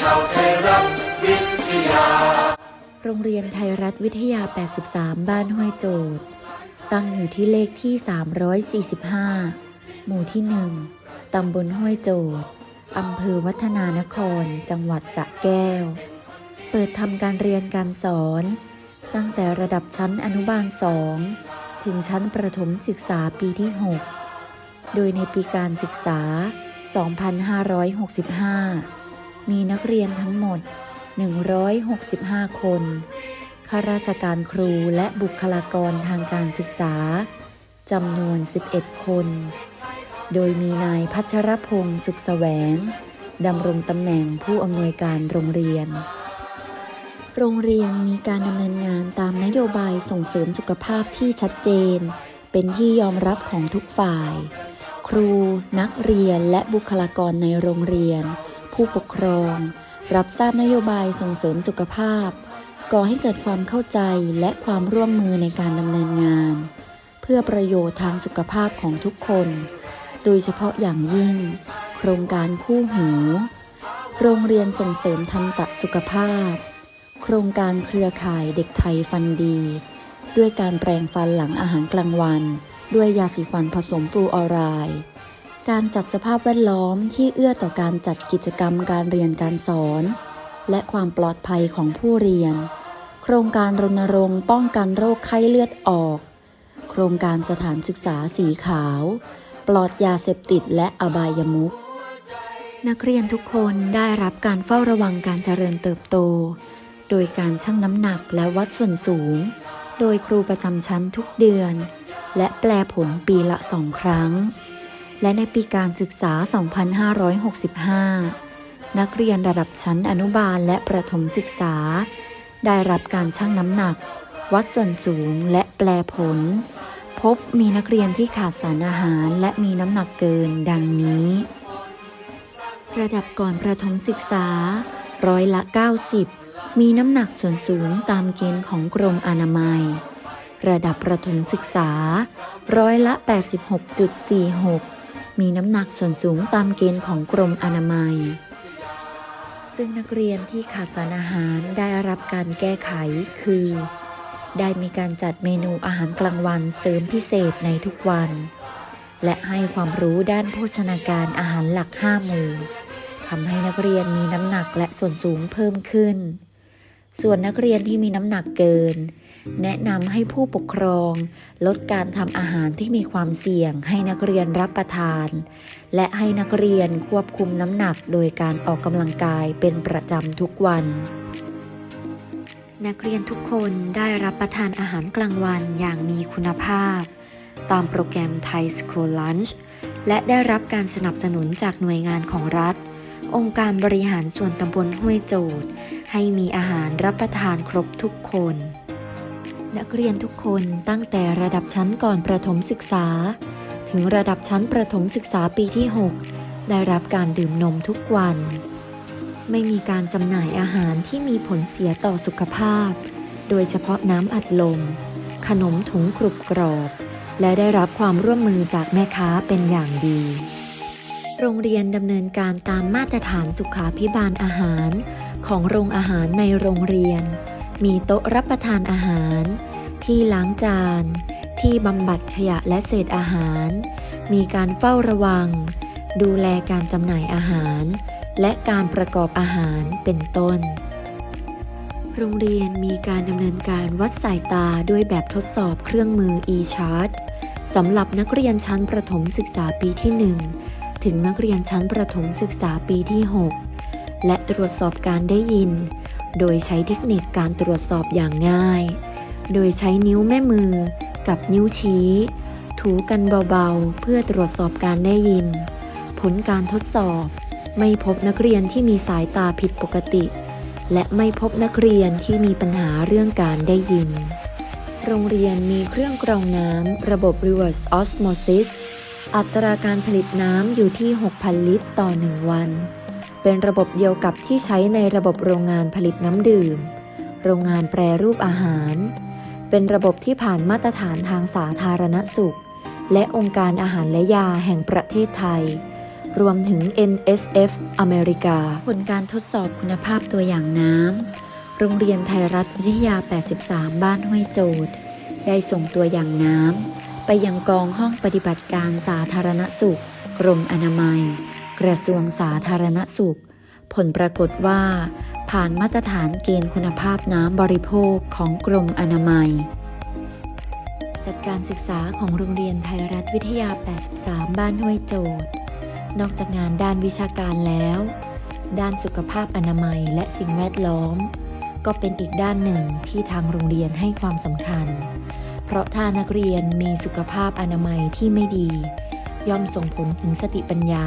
ชาวไทยรัฐวิทยา โรงเรียนไทยรัฐวิทยา 83 บ้านห้วยโจทย์ตั้งอยู่ที่เลขที่ 345 หมู่ที่ 1 ตำบลห้วยโจทย์อำเภอวัฒนานคร จังหวัดสระแก้ว เปิดทำการเรียนการสอน ตั้งแต่ระดับชั้นอนุบาล 2 ถึงชั้นประถมศึกษาปีที่ 6 โดยในปีการศึกษา 2565 มีนักเรียนทั้งหมด 165 คน ข้าราชการครูและบุคลากรทางการศึกษาจำนวน 11 คน โดยมีนายพัชรพงศ์สุขแสวงดำรงตำแหน่งผู้อำนวยการโรงเรียน โรงเรียนมีการดำเนินงานตามนโยบายส่งเสริมสุขภาพที่ชัดเจน เป็นที่ยอมรับของทุกฝ่าย ครู นักเรียนและบุคลากรในโรงเรียน ผู้ปกครอง รับทราบนโยบายส่งเสริมสุขภาพ ก่อให้เกิดความเข้าใจและความร่วมมือในการดำเนินงาน เพื่อประโยชน์ทางสุขภาพของทุกคน โดยเฉพาะอย่างยิ่ง โครงการคู่หู โรงเรียนส่งเสริมทันตสุขภาพ โครงการเครือข่ายเด็กไทยฟันดี ด้วยการแปรงฟันหลังอาหารกลางวัน ด้วยยาสีฟันผสมฟลูออไรด์ การจัดสภาพแวดล้อมที่เอื้อต่อการจัดกิจกรรมการเรียนการสอน และความปลอดภัยของผู้เรียน โครงการรณรงค์ป้องกันโรคไข้เลือดออก โครงการสถานศึกษาสีขาว ปลอดยาเสพติดและอบายมุขนักเรียนทุกคนได้รับการเฝ้าระวังการเจริญเติบโต โดยการชั่งน้ำหนักและวัดส่วนสูง โดยครูประจำชั้นทุกเดือน และแปลผลปีละสองครั้ง และในปีการศึกษา 2565 นักเรียนระดับชั้นอนุบาลและประถมศึกษา ได้รับการชั่งน้ำหนัก วัดส่วนสูงและแปลผล พบมีนักเรียนที่ขาดสารอาหารและมีน้ำหนักเกินดังนี้ ระดับก่อนประถมศึกษา ร้อยละ 90 มีน้ำหนักส่วนสูงตามเกณฑ์ของกรมอนามัย ระดับประถมศึกษา ร้อยละ 86.46 มีน้ำหนักส่วนสูงตามเกณฑ์ของกรมอนามัย ซึ่งนักเรียนที่ขาดสารอาหารได้รับการแก้ไขคือ ได้มีการจัดเมนูอาหารกลางวันเสริมพิเศษในทุกวัน และให้ความรู้ด้านโภชนาการอาหารหลักห้าหมู่ทำให้นักเรียนมีน้ำหนักและส่วนสูงเพิ่มขึ้น ส่วนนักเรียนที่มีน้ำหนักเกิน แนะนำให้ผู้ปกครอง ลดการทำอาหารที่มีความเสี่ยงให้นักเรียนรับประทาน และให้นักเรียนควบคุมน้ำหนักโดยการออกกำลังกายเป็นประจำทุกวัน นักเรียนทุกคนได้รับประทานอาหารกลางวันอย่างมีคุณภาพ ตามโปรแกรมไทย School Lunch และได้รับการสนับสนุนจากหน่วยงานของรัฐ องค์การบริหารส่วนตำบลห้วยโจดให้มีอาหารรับประทานครบทุกคน นักเรียนทุกคนตั้งแต่ระดับชั้นก่อนประถมศึกษา ถึงระดับชั้นประถมศึกษาปีที่ 6 ได้รับการดื่มนมทุกวัน ไม่มีการจำหน่ายอาหารที่มีผลเสียต่อสุขภาพ โดยเฉพาะน้ำอัดลม ขนมถุงกรุบกรอบ และได้รับความร่วมมือจากแม่ค้าเป็นอย่างดี โรงเรียนดำเนินการตามมาตรฐานสุขาพิบาลอาหาร ของโรงอาหารในโรงเรียน มีโต๊ะรับประทานอาหาร ที่ล้างจาน ที่บำบัดขยะและเศษอาหาร มีการเฝ้าระวัง ดูแลการจำหน่ายอาหาร และการประกอบอาหารเป็นต้น โรงเรียนมีการดำเนินการวัดสายตาด้วยแบบทดสอบเครื่องมือ e-chart สำหรับนักเรียนชั้นประถมศึกษาปีที่ 1 ถึงนักเรียนชั้นประถมศึกษาปีที่ 6 และตรวจสอบการได้ยิน โดยใช้เทคนิคการตรวจสอบอย่างง่าย โดยใช้นิ้วแม่มือกับนิ้วชี้ ถูกันเบาๆ เพื่อตรวจสอบการได้ยิน ผลการทดสอบ ไม่พบนักเรียนที่มีสายตาผิดปกติ และไม่พบนักเรียนที่มีปัญหาเรื่องการได้ยิน โรงเรียนมีเครื่องกรองน้ำระบบ reverse osmosis อัตราการผลิตน้ำอยู่ที่ 6,000 ลิตรต่อ 1 วัน เป็นระบบเดียวกับที่ใช้ในระบบโรงงานผลิตน้ำดื่ม โรงงานแปรรูปอาหาร เป็นระบบที่ผ่านมาตรฐานทางสาธารณสุข และองค์การอาหารและยาแห่งประเทศไทย รวมถึง NSF อเมริกา ผลการทดสอบคุณภาพตัวอย่างน้ำ โรงเรียนไทยรัฐวิทยา 83 บ้านห้วยโจดได้ส่งตัวอย่างน้ำไปยังกองห้องปฏิบัติการสาธารณสุข กรมอนามัย กระทรวงสาธารณสุข ผลปรากฏว่า ผ่านมาตรฐานเกณฑ์คุณภาพน้ำบริโภคของกรมอนามัย จัดการศึกษาของโรงเรียนไทยรัฐวิทยา 83 บ้านห้วยโจดนอกจากงานด้านวิชาการแล้ว ด้านสุขภาพอนามัยและสิ่งแวดล้อม ก็เป็นอีกด้านหนึ่งที่ทางโรงเรียนให้ความสำคัญ เพราะถ้านักเรียนมีสุขภาพอนามัยที่ไม่ดีย่อมส่งผลถึงสติปัญญา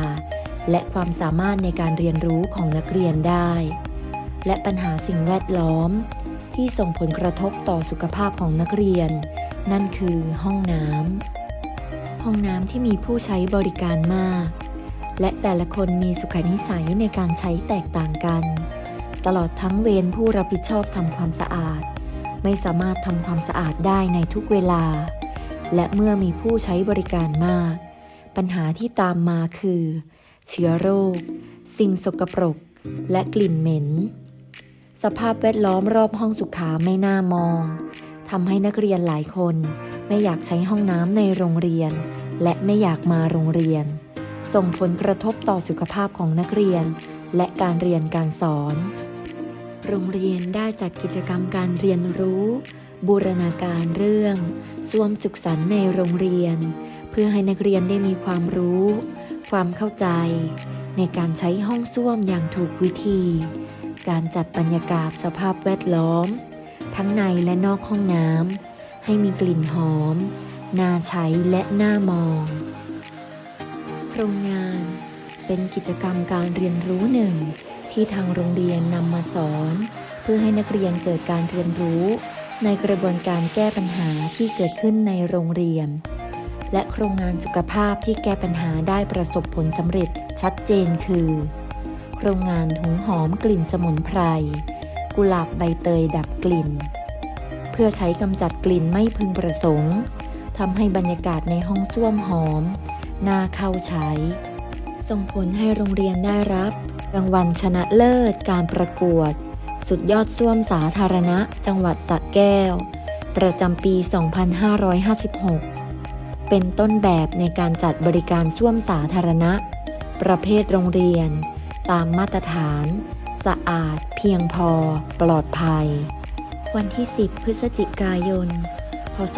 และความสามารถในการเรียนรู้ของนักเรียนได้ และปัญหาสิ่งแวดล้อม ที่ส่งผลกระทบต่อสุขภาพของนักเรียน นั่นคือห้องน้ำห้องน้ำที่มีผู้ใช้บริการมาก และแต่ละคนมีสุขนิสัยในการใช้แตกต่างกัน ตลอดทั้งเวรผู้รับผิดชอบทำความสะอาด ไม่สามารถทำความสะอาดได้ในทุกเวลา และเมื่อมีผู้ใช้บริการมาก ปัญหาที่ตามมาคือ เชื้อโรค สิ่งสกปรก และกลิ่นเหม็น สภาพแวดล้อมรอบห้องสุขาไม่น่ามองทำให้นักเรียนหลายคนไม่อยากใช้ห้องน้ำในโรงเรียน และไม่อยากมาโรงเรียน ส่งผลกระทบต่อสุขภาพของนักเรียน และการเรียนการสอน โรงเรียนได้จัดกิจกรรมการเรียนรู้ บูรณาการเรื่องสวมสุขสันต์ในโรงเรียน เพื่อให้นักเรียนได้มีความรู้ ความเข้าใจ ในการใช้ห้องส้วมอย่างถูกวิธี การจัดบรรยากาศสภาพแวดล้อม ทั้งในและนอกห้องน้ำให้มีกลิ่นหอม น่าใช้และน่ามองโครงงานเป็นกิจกรรมการเรียนรู้หนึ่ง ที่ทางโรงเรียนนำมาสอน เพื่อให้นักเรียนเกิดการเรียนรู้ ในกระบวนการแก้ปัญหาที่เกิดขึ้นในโรงเรียน และโครงงานสุขภาพที่แก้ปัญหาได้ประสบผลสำเร็จชัดเจนคือ โครงงานหุงหอมกลิ่นสมุนไพร กุหลาบใบเตยดับกลิ่น เพื่อใช้กำจัดกลิ่นไม่พึงประสงค์ทำให้บรรยากาศในห้องส้วมหอมน่าเข้าใช้ ส่งผลให้โรงเรียนได้รับ รางวัลชนะเลิศการประกวด สุดยอดส้วมสาธารณะ จังหวัดสระแก้ว ประจำปี 2556 เป็นต้นแบบในการจัดบริการส้วมสาธารณะ ประเภทโรงเรียน ตามมาตรฐาน สะอาด เพียงพอ ปลอดภัย วันที่ 10 พฤศจิกายน พศ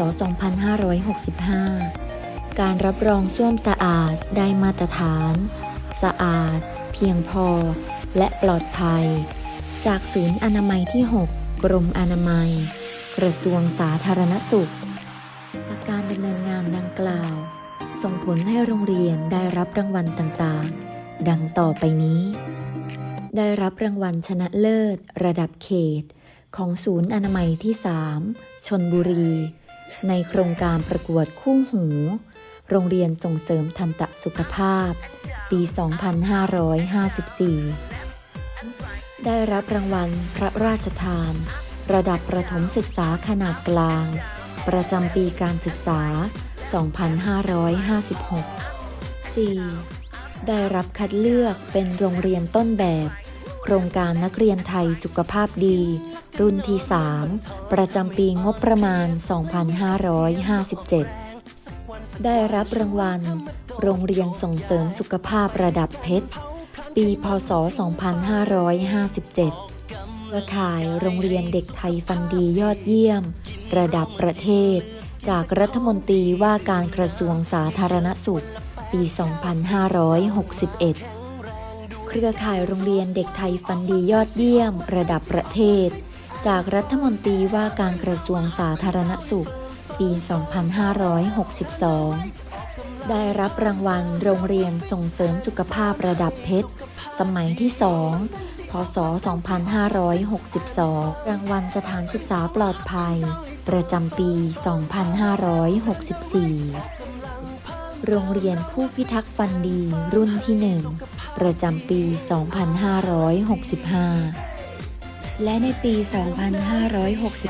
2565 การรับรองส้วมสะอาดได้มาตรฐาน สะอาด เพียงพอ และปลอดภัย จากศูนย์อนามัยที่ 6 กรมอนามัย กระทรวงสาธารณสุข ดำเนินงานดังกล่าว ส่งผลให้โรงเรียนได้รับรางวัลต่างๆ ดังต่อไปนี้ ได้รับรางวัลชนะเลิศ ระดับเขต ของศูนย์อนามัยที่ 3 ชนบุรี ในโครงการประกวดคู่หู โรงเรียนส่งเสริมทันตสุขภาพ ปี 2554 ได้รับรางวัลพระราชทาน ระดับประถมศึกษาขนาดกลาง ประจำปีการศึกษา 2556 4. ได้รับคัดเลือกเป็นโรงเรียนต้นแบบ โครงการนักเรียนไทยสุขภาพดี รุ่นที่ 3 ประจำปีงบประมาณ 2557 ได้รับรางวัล โรงเรียนส่งเสริมสุขภาพระดับเพชร ปี พศ 2557 เครือข่ายโรงเรียนเด็กไทยฟันดียอดเยี่ยม ระดับประเทศ จากรัฐมนตรีว่าการกระทรวงสาธารณสุข ปี 2561 เครือข่ายโรงเรียนเด็กไทยฟันดียอดเยี่ยม ระดับประเทศ จากรัฐมนตรีว่าการกระทรวงสาธารณสุข ปี 2562 ได้รับรางวัลโรงเรียนส่งเสริมสุขภาพระดับเพชร สมัยที่ 2 พศ 2562 รางวัลสถานศึกษาปลอดภัย ประจำปี 2564 โรงเรียนผู้พิทักษ์ฟันดีรุ่นที่1ประจำปี 2565 และในปี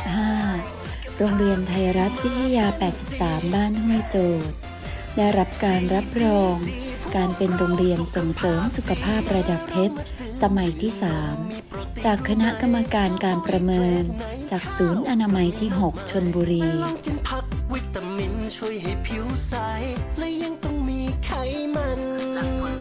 2565 โรงเรียนไทยรัฐวิทยา 83 บ้านห้วยโจดได้รับการรับรอง การเป็นโรงเรียนส่งเสริมสุขภาพระดับเพชร สมัยที่ 3 จากคณะกรรมการการประเมิน จากศูนย์อนามัยที่ 6 ชนบุรี